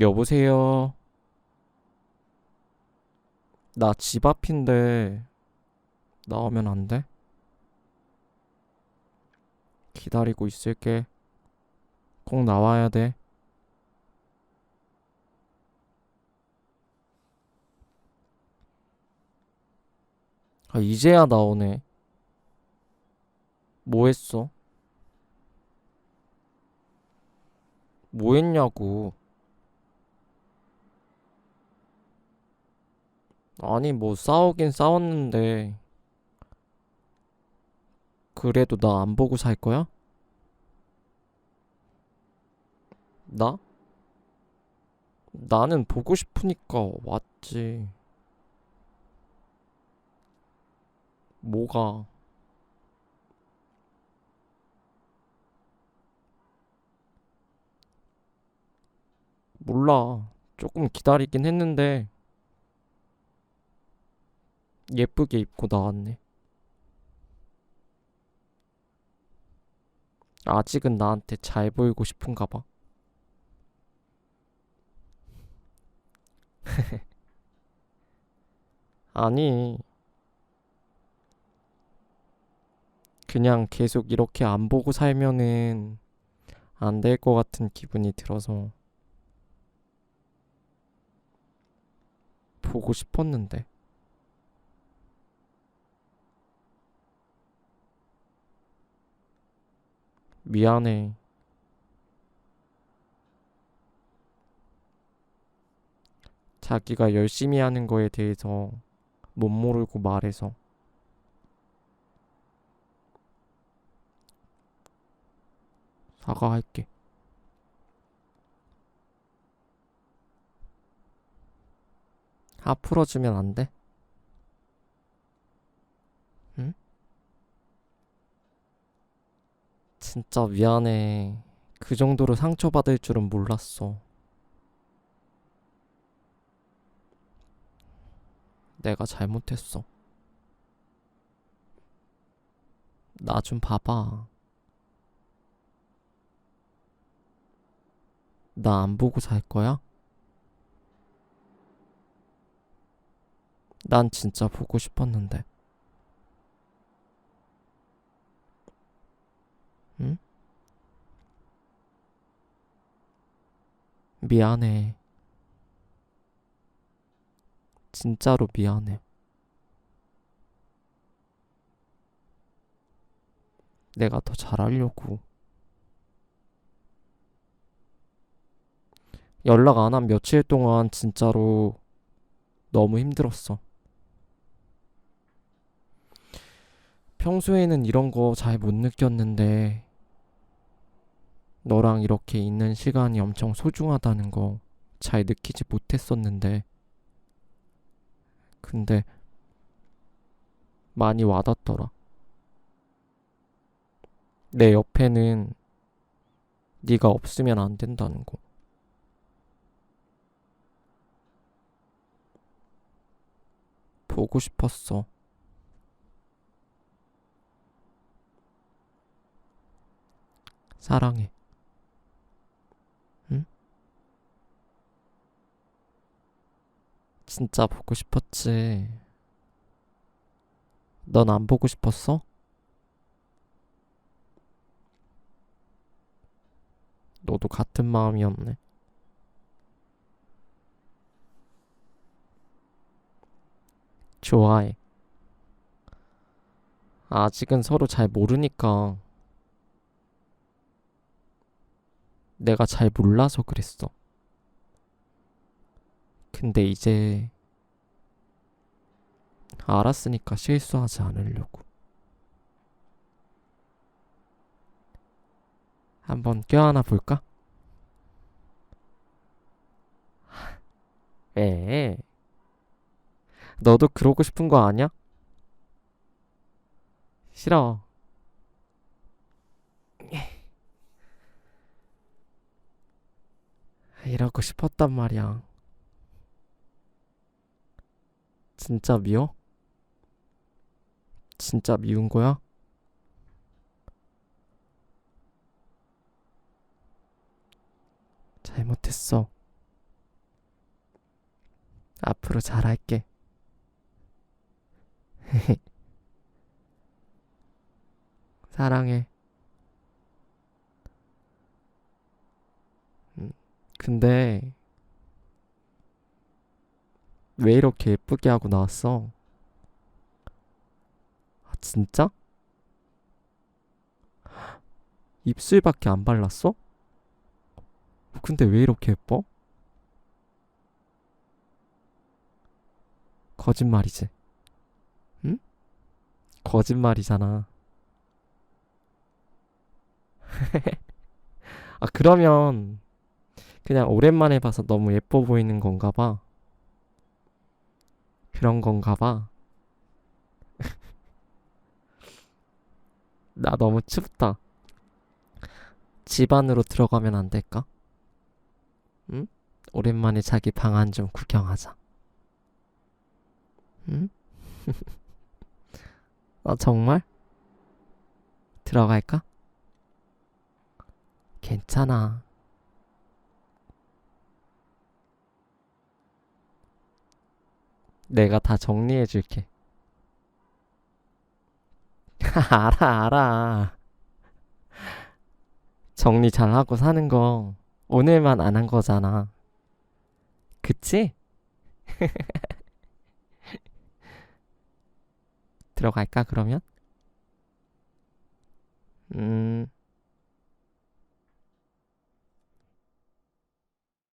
여보세요. 나 집 앞인데 나오면 안 돼? 기다리고 있을게. 꼭 나와야 돼. 아, 이제야 나오네. 뭐 했어? 뭐 했냐고. 아니, 뭐 싸우긴 싸웠는데. 그래도 나 안 보고 살 거야? 나? 나는 보고 싶으니까 왔지. 뭐가? 몰라. 조금 기다리긴 했는데 예쁘게 입고 나왔네. 아직은 나한테 잘 보이고 싶은가 봐. 아니, 그냥 계속 이렇게 안 보고 살면은 안 될 것 같은 기분이 들어서 보고 싶었는데. 미안해. 자기가 열심히 하는 거에 대해서 못 모르고 말해서. 사과할게. 화 풀어주면 안 돼? 진짜 미안해. 그 정도로 상처받을 줄은 몰랐어. 내가 잘못했어. 나 좀 봐봐. 나 안 보고 살 거야? 난 진짜 보고 싶었는데. 응? 미안해. 진짜로 미안해. 내가 더 잘하려고. 연락 안 한 며칠 동안 진짜로 너무 힘들었어. 평소에는 이런 거 잘 못 느꼈는데, 너랑 이렇게 있는 시간이 엄청 소중하다는 거 잘 느끼지 못했었는데, 근데 많이 와닿더라. 내 옆에는 네가 없으면 안 된다는 거. 보고 싶었어. 사랑해. 응? 진짜 보고 싶었지. 넌 안 보고 싶었어? 너도 같은 마음이었네. 좋아해. 아직은 서로 잘 모르니까 내가 잘 몰라서 그랬어. 근데 이제 알았으니까 실수하지 않으려고. 한번 껴안아 볼까? 왜? 너도 그러고 싶은 거 아니야? 싫어. 이러고 싶었단 말이야. 진짜 미워? 진짜 미운 거야? 잘못했어. 앞으로 잘할게. 사랑해. 음, 근데 왜 이렇게 예쁘게 하고 나왔어? 아, 진짜? 입술밖에 안 발랐어? 근데 왜 이렇게 예뻐? 거짓말이지. 응? 거짓말이잖아. 아, 그러면 그냥 오랜만에 봐서 너무 예뻐 보이는 건가 봐. 그런 건가 봐. 나 너무 춥다. 집 안으로 들어가면 안 될까? 응? 오랜만에 자기 방 안 좀 구경하자. 응? 아, 정말? 들어갈까? 괜찮아. 내가 다 정리해 줄게. 알아, 알아. 정리 잘하고 사는 거 오늘만 안 한 거잖아. 그치? 들어갈까, 그러면? 음,